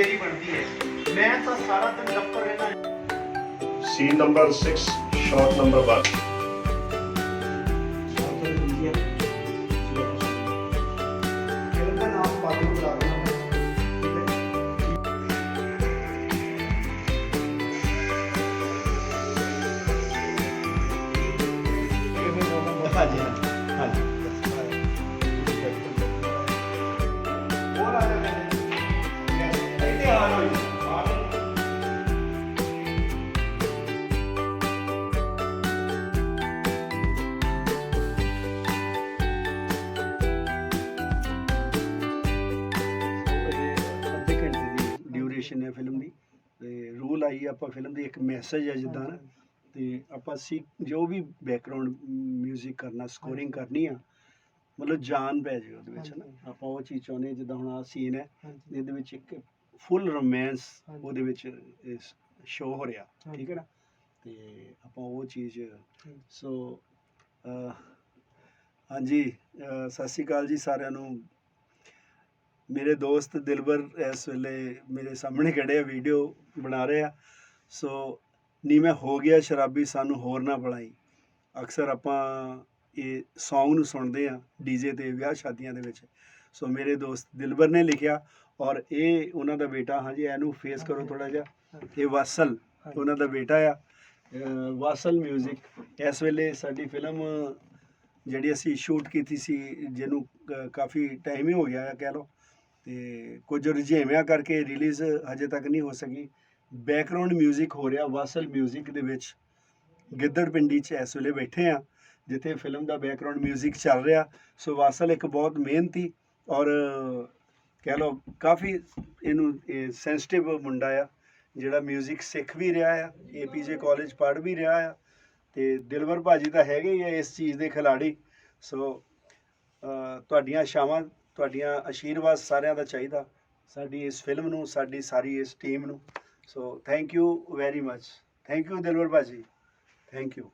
ਮੇਰੀ ਬਣਦੀ ਹੈ। ਮੈਂ ਤਾਂ ਸਾਰਾ ਦਿਨ ਦਫ਼ਤਰ ਰਹਿਣਾ ਸੀ ਨੰਬਰ 6 ਸ਼ਾਟ ਨੰਬਰ 1 ਦੀ ਡਿਊਰੇਸ਼ਨ ਹੈ ਫਿਲਮ ਦੀ। ਤੇ ਰੂਲ ਆਈ ਆਪਾਂ ਫਿਲਮ ਦੀ ਇੱਕ ਮੈਸੇਜ ਹੈ ਜਿੱਦਾਂ ਨਾ। ਤੇ ਆਪਾਂ ਸੀ ਜੋ ਵੀ ਬੈਕਗ੍ਰਾਉਂਡ 뮤직 ਕਰਨਾ ਸਕੋਰਿੰਗ ਕਰਨੀ ਆ ਮਤਲਬ ਜਾਨ ਪੈ ਜਾਏ ਉਹਦੇ ਵਿੱਚ ਨਾ ਆਪਾਂ ਉਹ ਚੀਜ਼ ਚਾਹੁੰਦੇ ਜਿੱਦਾਂ ਹੁਣ ਆ ਸੀਨ ਹੈ ਇਹਦੇ ਵਿੱਚ ਇੱਕ ਫੁੱਲ ਰੋਮਾਂਸ। ਉਹਦੇ ਵਿੱਚ ਸ਼ੋ ਹੋ ਰਿਹਾ ਠੀਕ ਹੈ ਨਾ। ਤੇ ਆਪਾਂ ਉਹ ਚੀਜ਼ ਸੋ ਹਾਂਜੀ ਸਤਿ ਸ਼੍ਰੀ ਅਕਾਲ ਜੀ ਸਾਰਿਆਂ ਨੂੰ। ਮੇਰੇ ਦੋਸਤ ਦਿਲਬਰ ਇਸ ਵੇਲੇ ਮੇਰੇ ਸਾਹਮਣੇ ਖੜੇ ਆ ਵੀਡੀਓ ਬਣਾ ਰਹੇ ਆ। ਸੋ ਨੀ ਮੈਂ ਹੋ ਗਿਆ ਸ਼ਰਾਬੀ, ਸਾਨੂੰ ਹੋਰ ਨਾ ਬੁਲਾਈ। ਅਕਸਰ ਆਪਾਂ ਇਹ Song ਨੂੰ ਸੁਣਦੇ ਆ ਡੀਜੇ ਤੇ ਵਿਆਹ ਸ਼ਾਦੀਆਂ ਦੇ ਵਿੱਚ। ਸੋ ਮੇਰੇ ਦੋਸਤ ਦਿਲਬਰ ਨੇ ਲਿਖਿਆ ਔਰ ਇਹ ਉਹਨਾਂ ਦਾ ਬੇਟਾ, ਹਾਂਜੀ, ਇਹਨੂੰ ਫੇਸ ਕਰੋ ਥੋੜਾ ਜਿਹਾ। ਇਹ ਵਾਸਲ, ਉਹਨਾਂ ਦਾ ਬੇਟਾ ਆ। ਵਾਸਲ 뮤직 ਇਸ ਵੇਲੇ ਸਾਡੀ ਫਿਲਮ ਜਿਹੜੀ ਅਸੀਂ ਸ਼ੂਟ ਕੀਤੀ ਸੀ, ਜਿਹਨੂੰ ਕਾਫੀ ਟਾਈਮ ਹੀ ਹੋ ਗਿਆ ਹੈ ਕਹਿ ਲਓ। ਤੇ ਕੁਝ ਰੁਝੇਵਿਆਂ ਕਰਕੇ ਰਿਲੀਜ਼ ਹਜੇ ਤੱਕ ਨਹੀਂ ਹੋ ਸਕੀ ਬੈਕਗ੍ਰਾਉਂਡ 뮤직 ਹੋ ਰਿਹਾ ਵਾਸਲ 뮤직 ਦੇ ਵਿੱਚ ਗਿੱਦੜ ਪਿੰਡੀ 'ਚ ਇਸ ਵੇਲੇ ਬੈਠੇ ਆ ਜਿੱਥੇ ਫਿਲਮ ਦਾ ਬੈਕਗ੍ਰਾਉਂਡ 뮤직 ਚੱਲ ਰਿਹਾ ਸੋ ਵਾਸਲ ਇੱਕ ਬਹੁਤ ਮਿਹਨਤੀ ਔਰ ਕਹਿ ਲਓ ਕਾਫੀ ਇਹਨੂੰ ਸੈਂਸਿਟਿਵ ਮੁੰਡਾ ਆ ਜਿਹੜਾ 뮤직 ਸਿੱਖ ਵੀ ਰਿਹਾ ਆ ਏਪੀਜੇ ਕਾਲਜ ਪੜ੍ਹ ਵੀ ਰਿਹਾ ਆ ਤੇ ਦਿਲਵਰ ਭਾਜੀ ਤਾਂ ਹੈਗੇ ਹੀ ਆ ਇਸ ਚੀਜ਼ ਦੇ ਖਿਲਾੜੀ ਸੋ ਅ, ਤੁਹਾਡੀਆਂ ਸ਼ਾਮਾਂ ਤੁਹਾਡੀਆਂ ਆਸ਼ੀਰਵਾਦ ਸਾਰਿਆਂ ਦਾ ਚਾਹੀਦਾ। ਸਾਡੀ ਇਸ ਫਿਲਮ ਨੂੰ, ਸਾਡੀ ਸਾਰੀ ਇਸ ਟੀਮ ਨੂੰ। So thank you very much thank you Dilwar ਭਾਜੀ ਥੈਂਕ ਯੂ